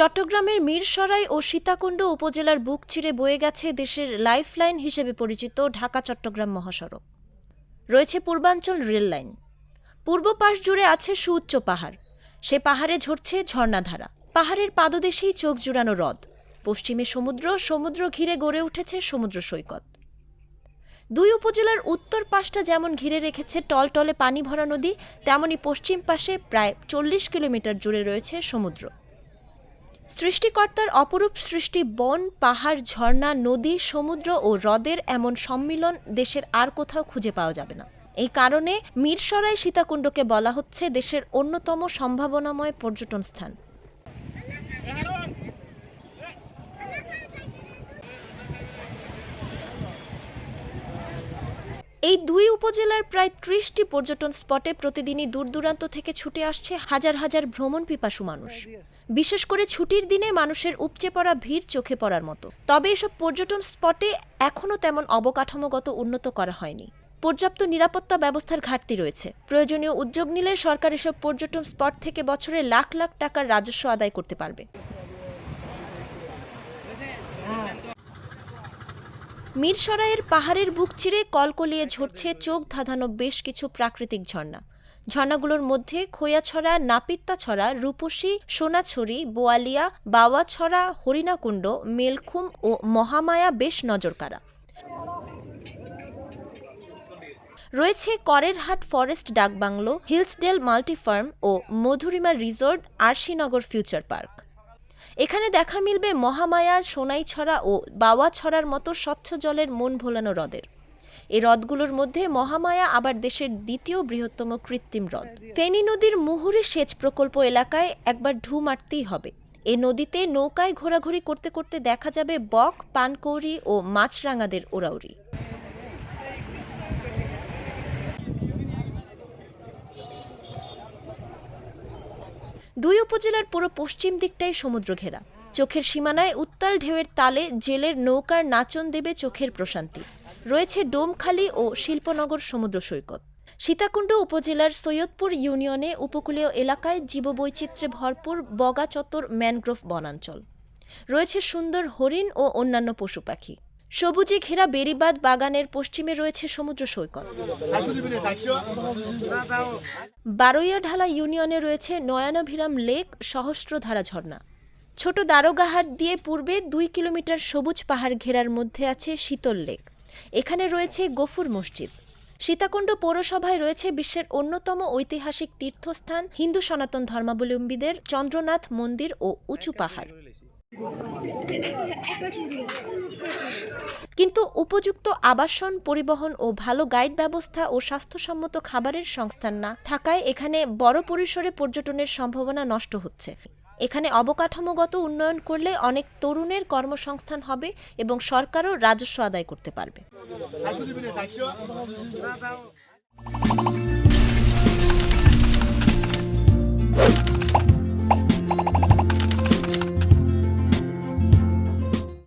চট্টগ্রামের মিরসরাই ও সীতাকুণ্ড উপজেলার বুক চিরে বয়ে গেছে দেশের লাইফলাইন হিসেবে পরিচিত ঢাকা চট্টগ্রাম মহাসড়ক। রয়েছে পূর্বাঞ্চল রেল লাইন। পূর্ব পাশ জুড়ে আছে সুউচ্চ পাহাড়। সে পাহাড়ে ঝরছে ঝর্ণাধারা। পাহাড়ের পাদদেশেই চোখ জুড়ানো হ্রদ। পশ্চিমে সমুদ্র সমুদ্র ঘিরে গড়ে উঠেছে সমুদ্র সৈকত। দুই উপজেলার উত্তর পাশটা যেমন ঘিরে রেখেছে টলটলে পানি ভরা নদী তেমনই পশ্চিম পাশে প্রায় চল্লিশ কিলোমিটার জুড়ে রয়েছে সমুদ্র। সৃষ্টিকর্তার অপরূপ সৃষ্টি বন, পাহাড়, ঝর্ণা, নদী, সমুদ্র ও হ্রদের এমন সম্মিলন দেশের আর কোথাও খুঁজে পাওয়া যাবে না। এই কারণে মিরসরাই সীতাকুণ্ডকে বলা হচ্ছে দেশের অন্যতম সম্ভাবনাময় পর্যটন স্থান। এই দুই উপজেলার প্রায় ত্রিশটি পর্যটন স্পটে প্রতিদিনই দূর দূরান্ত থেকে ছুটে আসছে হাজার হাজার ভ্রমণ পিপাসু মানুষ। বিশেষ করে ছুটির দিনে মানুষের উপচে পড়া ভিড় চোখে পড়ার মতো। তবে এসব পর্যটন স্পটে এখনও তেমন অবকাঠামোগত উন্নত করা হয়নি। পর্যাপ্ত নিরাপত্তা ব্যবস্থার ঘাটতি রয়েছে। প্রয়োজনীয় উদ্যোগ নিলে সরকার এসব পর্যটন স্পট থেকে বছরে লাখ লাখ টাকার রাজস্ব আদায় করতে পারবে। মিরসরাইয়ের পাহাড়ের বুক চিরে কলকলিয়ে ঝরছে চোখ ধাঁধানো বেশ কিছু প্রাকৃতিক ঝর্ণা। ঝর্ণাগুলোর মধ্যে খোয়াছড়া, নাপিত্তাছড়া, রূপসী, সোনাছড়ি, বোয়ালিয়া, বাওয়াছড়া, হরিণাকুণ্ড, মেলখুম ও মহামায়া বেশ নজরকাড়া। রয়েছে Karerhat forest dak bungalow Hillsdale Multifarm ও Madhurima resort, Arshinagar future park. এখানে দেখা মিলবে মহামায়া, সোনাইছড়া ও বাওয়াছড়ার মতো স্বচ্ছ জলের মন ভোলানো হ্রদের। এই হ্রদগুলোর মধ্যে মহামায়া আবার দেশের দ্বিতীয় বৃহত্তম কৃত্রিম হ্রদ। ফেনী নদীর মুহুরী সেচ প্রকল্প এলাকায় একবার ঢু মারতেই হবে। এ নদীতে নৌকায় ঘোরাঘুরি করতে করতে দেখা যাবে বক, পানকৌড়ি ও মাছরাঙাদের ওরাউরি দুই উপজেলার পুরো পশ্চিম দিকটাই সমুদ্র ঘেরা চোখের সীমানায় উত্তাল ঢেউয়ের তালে জেলের নৌকার নাচন দেবে চোখের প্রশান্তি। রয়েছে ডোমখালি ও শিল্পনগর সমুদ্র সৈকত। সীতাকুণ্ড উপজেলার সৈয়দপুর ইউনিয়নে উপকূলীয় এলাকায় জীববৈচিত্র্যে ভরপুর বগা চত্বর ম্যানগ্রোভ বনাঞ্চল। রয়েছে সুন্দর হরিণ ও অন্যান্য পশু পাখি। সবুজে ঘেরা বেরিবাদ বাগানের পশ্চিমে রয়েছে সমুদ্র সৈকত। বারৈয়াঢালা ইউনিয়নে রয়েছে নয়নাভিরাম লেক সহস্রধারা ঝর্ণা। ছোট দারোগাহাট দিয়ে পূর্বে দুই কিলোমিটার সবুজ পাহাড় ঘেরার মধ্যে আছে শীতল লেক। এখানে রয়েছে গফুর মসজিদ। সীতাকুণ্ড পৌরসভায় রয়েছে বিশ্বের অন্যতম ঐতিহাসিক তীর্থস্থান, হিন্দু সনাতন ধর্মাবলম্বীদের চন্দ্রনাথ মন্দির ও উঁচু পাহাড়। কিন্তু উপযুক্ত আবাসন, পরিবহন ও ভালো গাইড ব্যবস্থা ও স্বাস্থ্যসম্মত খাবারের সংস্থান না থাকায় এখানে বড় পরিসরে পর্যটনের সম্ভাবনা নষ্ট হচ্ছে। এখানে অবকাঠামোগত উন্নয়ন করলে অনেক তরুণের কর্মসংস্থান হবে এবং সরকারও রাজস্ব আদায় করতে পারবে।